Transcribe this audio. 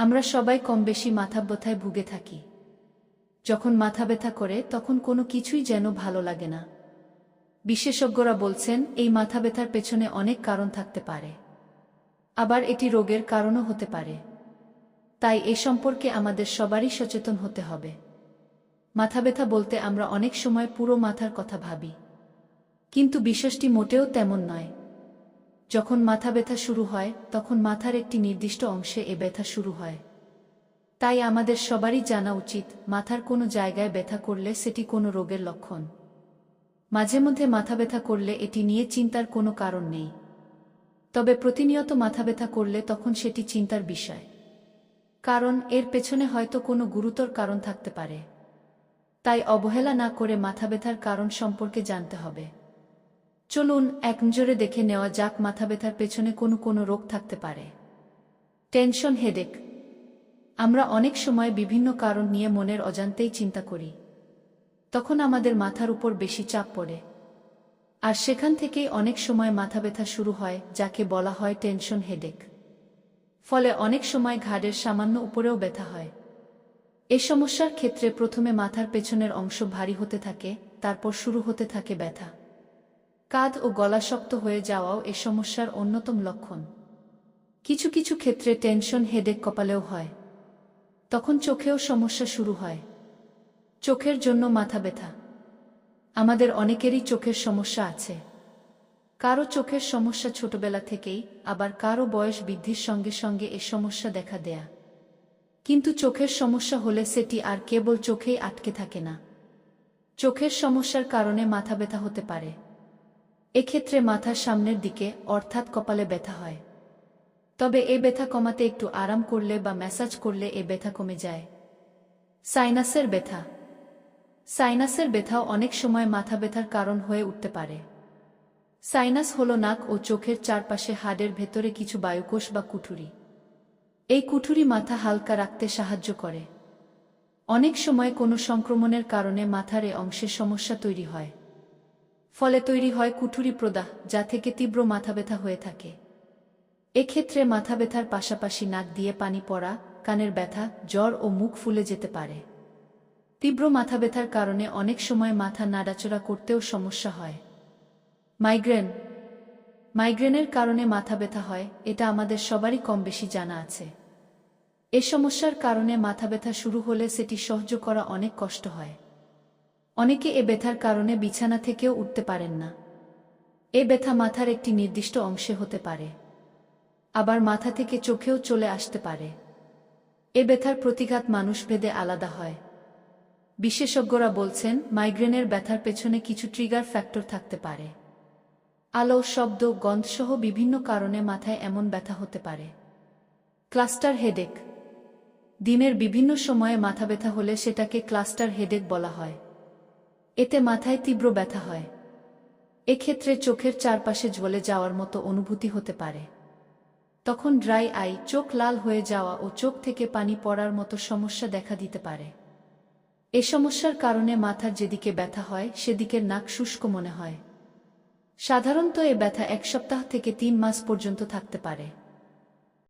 আমরা সবাই কম বেশি মাথা ব্যথায় ভুগে থাকি। যখন মাথা ব্যথা করে, তখন কোনো কিছুই যেন ভালো লাগে না। বিশেষজ্ঞরা বলছেন, এই মাথা ব্যথার পেছনে অনেক কারণ থাকতে পারে। আবার এটি রোগের কারণও হতে পারে। তাই এ সম্পর্কে আমাদের সবারই সচেতন হতে হবে। মাথা ব্যথা বলতে আমরা অনেক সময় পুরো মাথার কথা ভাবি। কিন্তু বিষয়টি মোটেও তেমন নয়। যখন মাথা ব্যথা শুরু হয়, তখন মাথার একটি নির্দিষ্ট অংশে এ ব্যথা শুরু হয়। তাই আমাদের সবারই জানা উচিত, মাথার কোনো জায়গায় ব্যথা করলে সেটি কোনো রোগের লক্ষণ। মাঝে মধ্যে মাথা ব্যথা করলে এটি নিয়ে চিন্তার কোনো কারণ নেই। তবে প্রতিনিয়ত মাথা ব্যথা করলে তখন সেটি চিন্তার বিষয়। কারণ এর পেছনে হয়তো কোনো গুরুতর কারণ থাকতে পারে। তাই অবহেলা না করে মাথা ব্যথার কারণ সম্পর্কে জানতে হবে। চলুন এক নজরে দেখে নেওয়া যাক মাথা ব্যথার পেছনে কোনো কোনো রোগ থাকতে পারে। Tension, headache. আমরা অনেক সময় বিভিন্ন কারণ নিয়ে মনের অজান্তেই চিন্তা করি। তখন আমাদের মাথার উপর বেশি চাপ পড়ে। আর সেখান থেকেই অনেক সময় মাথা ব্যথা শুরু হয়, যাকে বলা হয় টেনশন, হেডেক। ফলে অনেক সময় ঘাড়ের সামান্য উপরেও ব্যথা হয়। এ সমস্যার ক্ষেত্রে প্রথমে মাথার পেছনের অংশ ভারী হতে থাকে, তারপর শুরু হতে থাকে ব্যথা। কাঁধ ও গলা শক্ত হয়ে যাওয়াও এ সমস্যার অন্যতম লক্ষণ। কিছু কিছু ক্ষেত্রে টেনশন হেডেক কপালেও হয়। তখন চোখেও সমস্যা শুরু হয়। চোখের জন্য মাথা ব্যথা। আমাদের অনেকেরই চোখের সমস্যা আছে। কারও চোখের সমস্যা ছোটবেলা থেকেই, আবার কারও বয়স বৃদ্ধির সঙ্গে সঙ্গে এ সমস্যা দেখা দেয়া। কিন্তু চোখের সমস্যা হলে সেটি আর কেবল চোখেই আটকে থাকে না। চোখের সমস্যার কারণে মাথা ব্যথা হতে পারে। এক্ষেত্রে মাথার সামনের দিকে, অর্থাৎ কপালে ব্যথা হয়। তবে এ ব্যথা কমাতে একটু আরাম করলে বা ম্যাসাজ করলে এ ব্যথা কমে যায়। সাইনাসের ব্যথা। সাইনাসের ব্যথাও অনেক সময় মাথা ব্যথার কারণ হয়ে উঠতে পারে। সাইনাস হল নাক ও চোখের চারপাশে হাড়ের ভেতরে কিছু বায়ুকোষ বা কুঠুরি। এই কুঠুরি মাথা হালকা রাখতে সাহায্য করে। অনেক সময় কোনো সংক্রমণের কারণে মাথার এ অংশে সমস্যা তৈরি হয়। ফলে তৈরি হয় কুঠুরি প্রদাহ, যা থেকে তীব্র মাথা ব্যথা হয়ে থাকে। এক্ষেত্রে মাথা ব্যথার পাশাপাশি নাক দিয়ে পানি পড়া, কানের ব্যথা, জ্বর ও মুখ ফুলে যেতে পারে। তীব্র মাথা ব্যথার কারণে অনেক সময় মাথা নাড়াচড়া করতেও সমস্যা হয়। মাইগ্রেন। মাইগ্রেনের কারণে মাথা ব্যথা হয়, এটা আমাদের সবারই কম বেশি জানা আছে। এ সমস্যার কারণে মাথা ব্যথা শুরু হলে সেটি সহ্য করা অনেক কষ্ট হয়। অনেকে এ ব্যথার কারণে বিছানা থেকেও উঠতে পারেন না। এ ব্যথা মাথার একটি নির্দিষ্ট অংশে হতে পারে। আবার মাথা থেকে চোখেও চলে আসতে পারে। এ ব্যথার প্রতিঘাত মানুষভেদে আলাদা হয়। বিশেষজ্ঞরা বলছেন, মাইগ্রেনের ব্যথার পেছনে কিছু ট্রিগার ফ্যাক্টর থাকতে পারে। আলো, শব্দ, গন্ধসহ বিভিন্ন কারণে মাথায় এমন ব্যথা হতে পারে। Cluster headache. দিনের বিভিন্ন সময়ে মাথা ব্যথা হলে সেটাকে ক্লাস্টার হেডেক বলা হয়। এতে মাথায় তীব্র ব্যথা হয়। এক্ষেত্রে চোখের চারপাশে জ্বলে যাওয়ার মতো অনুভূতি হতে পারে। তখন ড্রাই আই চোখ লাল হয়ে যাওয়া ও চোখ থেকে পানি পড়ার মতো সমস্যা দেখা দিতে পারে। এ সমস্যার কারণে মাথার যেদিকে ব্যথা হয়, সেদিকের নাক শুষ্ক মনে হয়। সাধারণত এ ব্যথা এক সপ্তাহ থেকে তিন মাস পর্যন্ত থাকতে পারে।